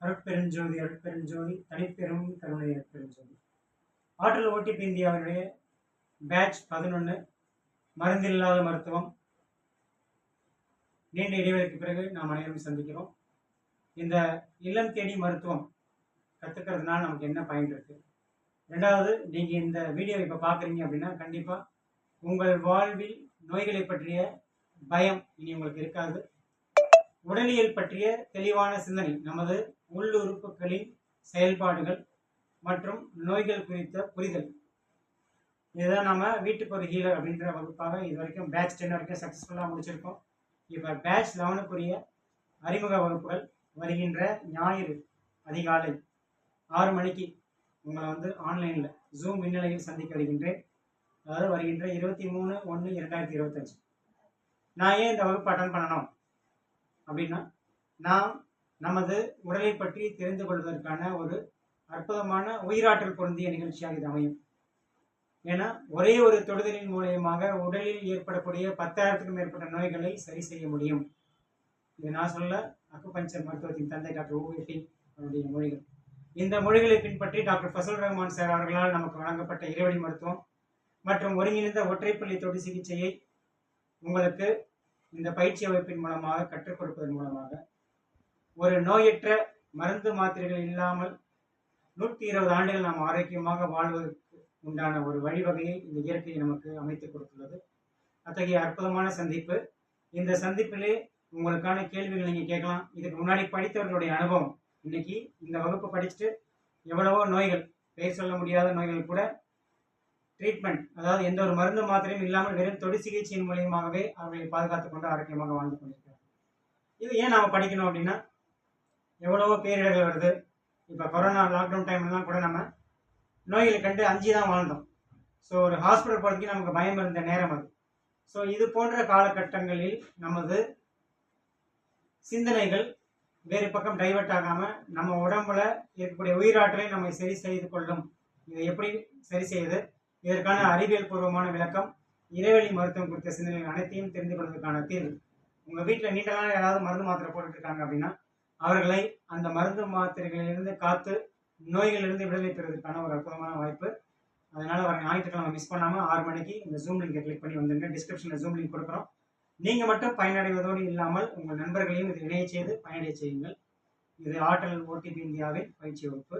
அருட்பெருஞ்சோதி அருட்பெருஞ்சோதி தனிப்பெரும் கருணை அருட்பெருஞ்சோதி. ஆற்றல் ஓடிபி இந்தியாவினுடைய பேட்ச் பதினொன்று மருந்தில்லாத மருத்துவம். நீண்ட இடைவெளிக்கு பிறகு நாம் அனைவரும் சந்திக்கிறோம். இந்த இல்லம் தேடி மருத்துவம் கற்றுக்கிறதுனால நமக்கு என்ன பயன் இருக்கு? ரெண்டாவது நீங்கள் இந்த வீடியோ இப்போ பார்க்குறீங்க அப்படின்னா கண்டிப்பாக உங்கள் வாழ்வில் நோய்களை பற்றிய பயம் இனி உங்களுக்கு இருக்காது. உடலியல் பற்றிய தெளிவான சிந்தனை நமது உள்ளுறுப்புகளின் செயல்பாடுகள் மற்றும் நோய்கள் குறித்த புரிதல். இதுதான் நம்ம வீட்டுக்கு ஒரு ஹீலர் அப்படின்ற வகுப்பாக இது வரைக்கும் பேட்ச் டென் வரைக்கும் சக்ஸஸ்ஃபுல்லாக முடிச்சிருக்கோம். இப்போ பேட்ச் லெவனுக்குரிய அறிமுக வகுப்புகள் வருகின்ற ஞாயிறு அதிகாலை ஆறு மணிக்கு உங்களை வந்து ஆன்லைனில் ஜூம் மின்னலையில் சந்திக்க வருகின்றேன். அதாவது வருகின்ற இருபத்தி மூணு ஒன்று இரண்டாயிரத்தி இருபத்தஞ்சு. நான் ஏன் இந்த வகுப்பு அட்டன் பண்ணணும்? அப்படின்னா நாம் நமது உடலை பற்றி தெரிந்து கொள்வதற்கான ஒரு அற்புதமான உயிராற்றல் பொருந்திய நிகழ்ச்சியாக இது அமையும். ஏன்னா ஒரே ஒரு தொடுதலின் மூலியமாக உடலில் ஏற்படக்கூடிய பத்தாயிரத்துக்கும் மேற்பட்ட நோய்களை சரி செய்ய முடியும். இது நான் சொல்ல அக்குபஞ்சர் மருத்துவத்தின் தந்தை டாக்டர் ஓஎட்டி அவருடைய மொழிகள். இந்த மொழிகளை பின்பற்றி டாக்டர் ஃபசல் ரஹ்மான் சார் அவர்களால் நமக்கு வழங்கப்பட்ட இறைவழி மருத்துவம் மற்றும் ஒருங்கிணைந்த ஒற்றைப்பள்ளி தொடு சிகிச்சையை உங்களுக்கு இந்த பயிற்சி அமைப்பின் மூலமாக கற்றுக் கொடுப்பதன் மூலமாக ஒரு நோயற்ற மருந்து மாத்திரைகள் இல்லாமல் நூற்றி இருபது ஆண்டுகள் நாம் ஆரோக்கியமாக வாழ்வதற்கு உண்டான ஒரு வழிவகையை இந்த இயற்கை நமக்கு அமைத்து கொடுத்துள்ளது. அத்தகைய அற்புதமான சந்திப்பு. இந்த சந்திப்பிலே உங்களுக்கான கேள்விகள் நீங்கள் கேட்கலாம். இதுக்கு முன்னாடி படித்தவர்களுடைய அனுபவம். இன்னைக்கு இந்த வகுப்பு படிச்சுட்டு எவ்வளவோ நோய்கள் பெயர் சொல்ல முடியாத நோய்கள் கூட ட்ரீட்மெண்ட் அதாவது எந்த ஒரு மருந்து மாத்திரையும் இல்லாமல் வெறும் தொடு சிகிச்சையின் மூலியமாகவே அவர்களை பாதுகாத்துக் கொண்டு ஆரோக்கியமாக வாழ்ந்து கொண்டிருக்கிறார். இது ஏன் நாம் படிக்கணும் அப்படின்னா எவ்வளவோ பேரிடர்கள் வருது. இப்போ கொரோனா லாக்டவுன் டைம்லாம் கூட நம்ம நோய்களை கண்டு அஞ்சு தான் வாழ்ந்தோம். ஸோ ஒரு ஹாஸ்பிட்டல் போகிறதுக்கு நமக்கு பயம் இருந்த நேரம் அது. ஸோ இது போன்ற காலகட்டங்களில் நமது சிந்தனைகள் வேறு பக்கம் டைவெர்ட் ஆகாமல் நம்ம உடம்புல இருக்கக்கூடிய உயிராற்றலை நம்ம சரி செய்து கொள்ளும். இதை எப்படி சரி செய்யுது இதற்கான அறிவியல் பூர்வமான விளக்கம் இறைவெளி மருத்துவம் குறித்த சிந்தனைகள் அனைத்தையும் தெரிந்து கொள்வதற்கான தீர்வு உங்கள் வீட்டில் நீண்டலான யாராவது மருந்து மாத்திரை போட்டுருக்காங்க அப்படின்னா அவர்களை அந்த மருந்து மாத்திரைகளிலிருந்து காத்து நோய்களிலிருந்து விடுதலை பெறுவதற்கான ஒரு அற்புதமான வாய்ப்பு. அதனால் வர ஞாயிற்றுக்கிழமை மிஸ் பண்ணாமல் ஆறு மணிக்கு இந்த ஜூம் லிங்கை கிளிக் பண்ணி வந்துருங்க. டிஸ்கிரிப்ஷனில் ஜூம் லிங்க் கொடுக்குறோம். நீங்கள் மட்டும் பயனடைவதோடு இல்லாமல் உங்கள் நண்பர்களையும் இதை இணைய செய்து பயனடைய செய்யுங்கள். இது ஆற்றல் ஓடிபி இந்தியாவின் பயிற்சி வகுப்பு.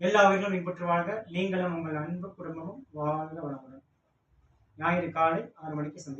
எல்லா உயிர்களும் இன்புற்று வாழ்க நீங்களும் உங்கள் அன்பு குடும்பமும் வாழ்க வளமுடன். ஞாயிறு காலை ஆறு மணிக்கு சந்தி